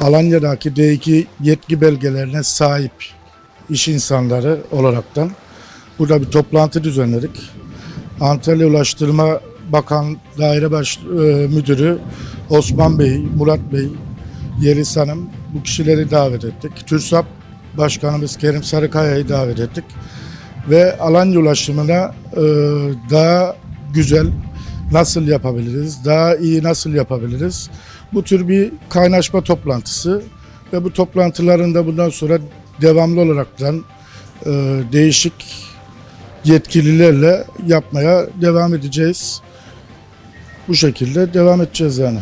Alanya'daki D2 yetki belgelerine sahip iş insanları olaraktan burada bir toplantı düzenledik. Antalya Ulaştırma Bakan Daire Baş e, Müdürü Osman Bey, Murat Bey, Yeliz Hanım bu kişileri davet ettik. TÜRSAP Başkanımız Kerim Sarıkaya'yı davet ettik. Ve Alanya ulaşımına e, daha güzel nasıl yapabiliriz, daha iyi nasıl yapabiliriz? Bu tür bir kaynaşma toplantısı ve bu toplantıların da bundan sonra devamlı olaraktan e, değişik yetkililerle yapmaya devam edeceğiz. Bu şekilde devam edeceğiz yani.